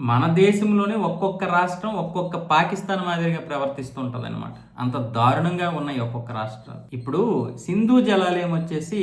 మన దేశంలోనే ఒక్కొక్క రాష్ట్రం ఒక్కొక్క పాకిస్తాన్ మాదిరిగా ప్రవర్తిస్తుంటది అనమాట అంత దారుణంగా ఉన్నాయి ఒక్కొక్క రాష్ట్రాలు. ఇప్పుడు సింధు జలాలయం వచ్చేసి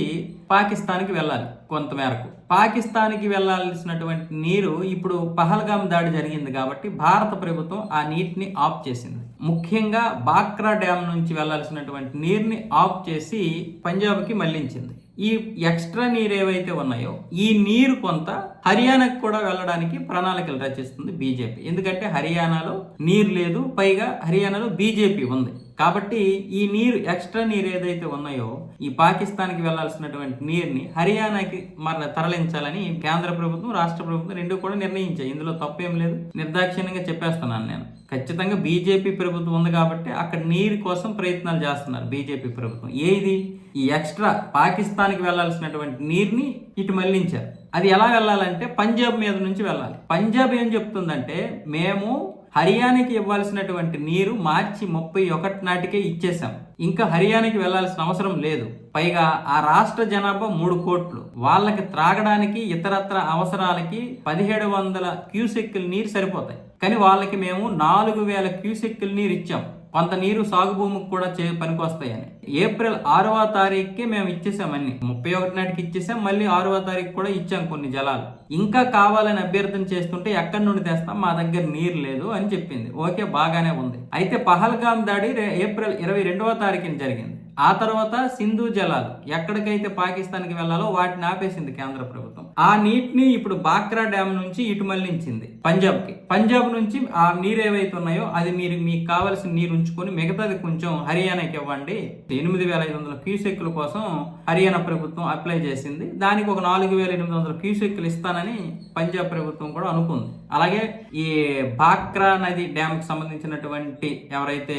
పాకిస్తాన్కి వెళ్ళాలి కొంతమేరకు. పాకిస్తాన్కి వెళ్ళాల్సినటువంటి నీరు ఇప్పుడు పహల్గామ్ దాడి జరిగింది కాబట్టి భారత ప్రభుత్వం ఆ నీటిని ఆఫ్ చేసింది. ముఖ్యంగా బాక్రా డ్యామ్ నుంచి వెళ్ళాల్సినటువంటి నీరుని ఆఫ్ చేసి పంజాబ్కి మళ్ళించింది. ఈ ఎక్స్ట్రా నీరు ఏవైతే ఉన్నాయో ఈ నీరు కొంత హర్యానాకు కూడా వెళ్ళడానికి ప్రణాళికలు రచిస్తుంది బీజేపీ. ఎందుకంటే హర్యానాలో నీరు లేదు పైగా హర్యానాలో బీజేపీ ఉంది. కాబట్టి ఈ నీరు ఎక్స్ట్రా నీరు ఏదైతే ఉన్నాయో ఈ పాకిస్తాన్కి వెళ్ళాల్సినటువంటి నీరుని హర్యానాకి మరి తరలించాలని కేంద్ర ప్రభుత్వం రాష్ట్ర ప్రభుత్వం రెండు కూడా నిర్ణయించాయి. ఇందులో తప్పేం లేదు. నిర్దాక్షిణ్యంగా చెప్పేస్తున్నాను నేను. ఖచ్చితంగా బీజేపీ ప్రభుత్వం ఉంది కాబట్టి అక్కడ నీరు కోసం ప్రయత్నాలు చేస్తున్నారు బీజేపీ ప్రభుత్వం. ఏది? ఈ ఎక్స్ట్రా పాకిస్తాన్కి వెళ్ళాల్సినటువంటి నీరుని ఇటు మళ్ళించారు. అది ఎలా వెళ్ళాలంటే పంజాబ్ మీద నుంచి వెళ్ళాలి. పంజాబ్ ఏం చెప్తుందంటే మేము హర్యానాకి ఇవ్వాల్సినటువంటి నీరు మార్చి ముప్పై ఒకటి నాటికే ఇచ్చేశాం. ఇంకా హర్యానాకి వెళ్ళాల్సిన అవసరం లేదు. పైగా ఆ రాష్ట్ర జనాభా మూడు కోట్లు. వాళ్ళకి త్రాగడానికి ఇతరత్ర అవసరాలకి పదిహేడు వందల క్యూసెక్కుల నీరు సరిపోతాయి. కానీ వాళ్ళకి మేము నాలుగు వేల క్యూసెక్కుల నీరు ఇచ్చాం. కొంత నీరు సాగు భూమికి కూడా చే పనికొస్తాయని. ఏప్రిల్ ఆరవ తారీఖుకి మేము ఇచ్చేసాం అన్ని. ముప్పై ఒకటి నాటికి ఇచ్చేసాం మళ్ళీ ఆరవ తారీఖు కూడా ఇచ్చాం కొన్ని జలాలు. ఇంకా కావాలని అభ్యర్థన చేస్తుంటే ఎక్కడి నుండి తెస్తాం మా దగ్గర నీరు లేదు అని చెప్పింది. ఓకే బాగానే ఉంది. అయితే పహల్గామ్ దాడి ఏప్రిల్ ఇరవై రెండవ తారీఖున జరిగింది. ఆ తర్వాత సింధు జలాలు ఎక్కడికైతే పాకిస్తాన్కి వెళ్ళాలో వాటిని ఆపేసింది కేంద్ర ప్రభుత్వం. ఆ నీటిని ఇప్పుడు బాక్రా డ్యామ్ నుంచి ఇటు మళ్ళించింది పంజాబ్కి. పంజాబ్ నుంచి ఆ నీరు ఏవైతే ఉన్నాయో అది మీరు మీకు కావలసిన నీరు ఉంచుకొని మిగతాది కొంచెం హర్యానాకి ఇవ్వండి. ఎనిమిది వేల ఐదు వందల క్యూసెక్ల కోసం హర్యానా ప్రభుత్వం అప్లై చేసింది. దానికి ఒక నాలుగు వేల ఎనిమిది వందల క్యూసెక్లు ఇస్తానని పంజాబ్ ప్రభుత్వం కూడా అనుకుంది. అలాగే ఈ బాక్రా నది డ్యామ్కి సంబంధించినటువంటి ఎవరైతే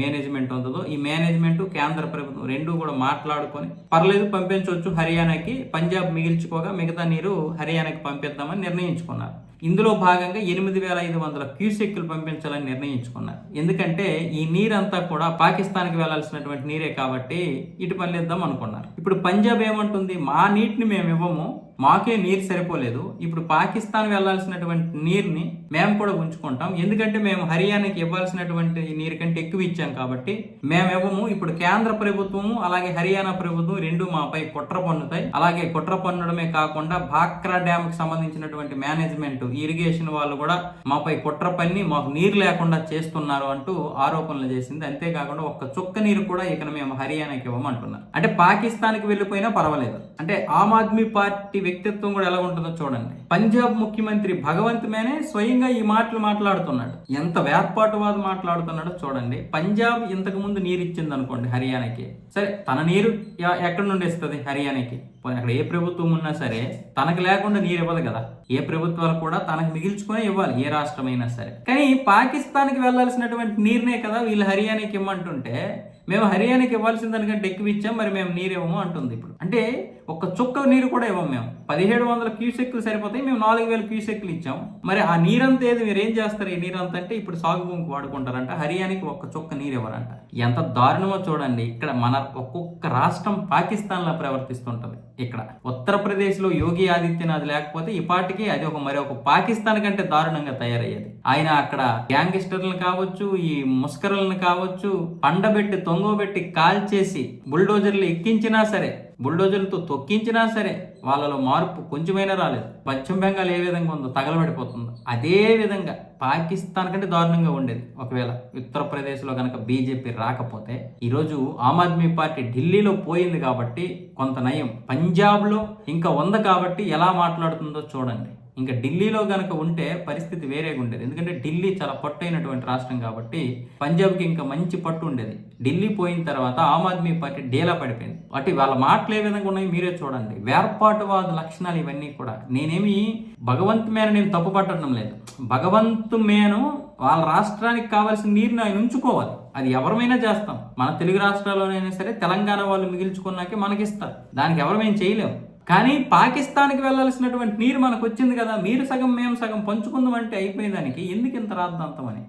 మేనేజ్మెంట్ ఉంటుందో ఈ మేనేజ్మెంట్ కేంద్ర ప్రభుత్వం రెండు కూడా మాట్లాడుకొని పర్లేదు పంపించవచ్చు హర్యానాకి పంజాబ్ మిగిల్చుకోగా మిగతా నీరు హర్యానాకి పంపిద్దామని నిర్ణయించుకున్నారు. ఇందులో భాగంగా ఎనిమిది వేల ఐదు వందల క్యూసెక్కులు పంపించాలని నిర్ణయించుకున్నారు. ఎందుకంటే ఈ నీరంతా కూడా పాకిస్తాన్కి వెళ్ళాల్సినటువంటి నీరే కాబట్టి ఇటు పనిలేద్దాం అనుకున్నారు. ఇప్పుడు పంజాబ్ ఏమంటుంది? మా నీటిని మేము ఇవ్వము. మాకే నీరు సరిపోలేదు. ఇప్పుడు పాకిస్తాన్ వెళ్ళాల్సినటువంటి నీరుని మేము కూడా ఉంచుకుంటాం. ఎందుకంటే మేము హర్యానాకి ఇవ్వాల్సినటువంటి నీరు కంటే ఎక్కువ ఇచ్చాం కాబట్టి మేము ఇవ్వము. ఇప్పుడు కేంద్ర ప్రభుత్వము అలాగే హర్యానా ప్రభుత్వం రెండు మాపై కుట్ర పన్నుతాయి. అలాగే కుట్ర పన్నడమే కాకుండా భాక్రా డ్యామ్కు సంబంధించినటువంటి మేనేజ్మెంట్ ఇరిగేషన్ వాళ్ళు కూడా మాపై కుట్ర పన్ని మాకు నీరు లేకుండా చేస్తున్నారు అంటూ ఆరోపణలు చేసింది. అంతేకాకుండా ఒక్క చుక్క నీరు కూడా ఇక మేము హర్యానాకి ఇవ్వమంటున్నారు. అంటే పాకిస్తాన్కి వెళ్ళిపోయినా పర్వాలేదు. అంటే ఆమ్ ఆద్మీ పార్టీ వ్యక్తిత్వం కూడా ఎలా ఉంటుందో చూడండి. పంజాబ్ ముఖ్యమంత్రి భగవంత్ మేనే స్వయంగా ఈ మాటలు మాట్లాడుతున్నాడు. ఎంత వేర్పాటువాద మాట్లాడుతున్నాడో చూడండి. పంజాబ్ ఇంతకు ముందు నీరు ఇచ్చింది అనుకోండి హర్యానాకి. సరే తన నీరు ఎక్కడి నుండి ఇస్తుంది హర్యానాకి? అక్కడ ఏ ప్రభుత్వం ఉన్నా సరే తనకు లేకుండా నీరు ఇవ్వదు కదా. ఏ ప్రభుత్వాలు కూడా తనకు మిగిల్చుకునే ఇవ్వాలి ఏ రాష్ట్రమైనా సరే. కానీ పాకిస్తాన్కి వెళ్ళాల్సినటువంటి నీరునే కదా వీళ్ళు హర్యానాకి ఇమ్మంటుంటే మేము హర్యానాకి ఇవ్వాల్సిన దానికంటే ఎక్కువ ఇచ్చాం మరి మేము నీరు ఇవ్వము అంటుంది ఇప్పుడు. అంటే ఒక్క చుక్క నీరు కూడా ఇవ్వం మేము. పదిహేడు వందల క్యూసెక్లు సరిపోతాయి మేము నాలుగు వేల క్యూసెక్లు ఇచ్చాం. మరి ఆ నీరంతా ఏది? మీరు ఏం చేస్తారు ఈ నీరంతా అంటే ఇప్పుడు సాగు భూమికి వాడుకుంటారంట. హర్యానాకి ఒక్క చుక్క నీరు ఇవ్వరంట. ఎంత దారుణమో చూడండి. ఇక్కడ మన ఒక్కొక్క రాష్ట్రం పాకిస్తాన్ లా ప్రవర్తిస్తుంటది ఇక్కడ. ఉత్తరప్రదేశ్లో యోగి ఆదిత్యనాథ్ లేకపోతే ఇపాటికి అది ఒక మరి ఒక పాకిస్తాన్ కంటే దారుణంగా తయారయ్యేది. ఆయన అక్కడ గ్యాంగిస్టర్లను కావచ్చు ఈ ముస్కరులను కావచ్చు పండబెట్టి తొంగబెట్టి కాల్చేసి బుల్డోజర్లు ఎక్కించినా సరే బుల్డోజర్లతో తొక్కించినా సరే వాళ్ళలో మార్పు కొంచెమైనా రాలేదు. పశ్చిమ బెంగాల్ ఏ విధంగా ఉందో తగలబడిపోతుందో. అదే విధంగా పాకిస్తాన్ కంటే దారుణంగా ఉండేది. ఒకవేళ ఉత్తరప్రదేశ్లో కనుక బీజేపీ రాకపోతే ఈరోజు ఆమ్ ఆద్మీ పార్టీ ఢిల్లీలో పోయింది కాబట్టి కొంత నయం. పంజాబ్లో ఇంకా ఉంది కాబట్టి ఎలా మాట్లాడుతుందో చూడండి. ఇంకా ఢిల్లీలో కనుక ఉంటే పరిస్థితి వేరేగా ఉండేది. ఎందుకంటే ఢిల్లీ చాలా పట్టైనటువంటి రాష్ట్రం కాబట్టి పంజాబ్కి ఇంకా మంచి పట్టు ఉండేది. ఢిల్లీ పోయిన తర్వాత ఆమ్ ఆద్మీ పార్టీ డేలా పడిపోయింది. అటు వాళ్ళ మాటలు ఏ విధంగా ఉన్నాయో మీరే చూడండి. వేర్పాటువాద లక్షణాలు ఇవన్నీ కూడా. నేనేమి భగవంతు మేర నేను తప్పు పట్టడం లేదు. భగవంతు మేను వాళ్ళ రాష్ట్రానికి కావాల్సిన నీరుని ఆయన ఉంచుకోవాలి. అది ఎవరమైనా చేస్తాం. మన తెలుగు రాష్ట్రాల్లోనైనా సరే తెలంగాణ వాళ్ళు మిగిల్చుకున్నాకే మనకిస్తారు. దానికి ఎవరు మేము చేయలేము కానీ పాకిస్తాన్కి వెళ్ళాల్సినటువంటి నీరు మనకు వచ్చింది కదా మీరు సగం మేము సగం పంచుకుందాం అంటే అయిపోయేదానికి ఎందుకు ఇంత రాద్దాంతం అని?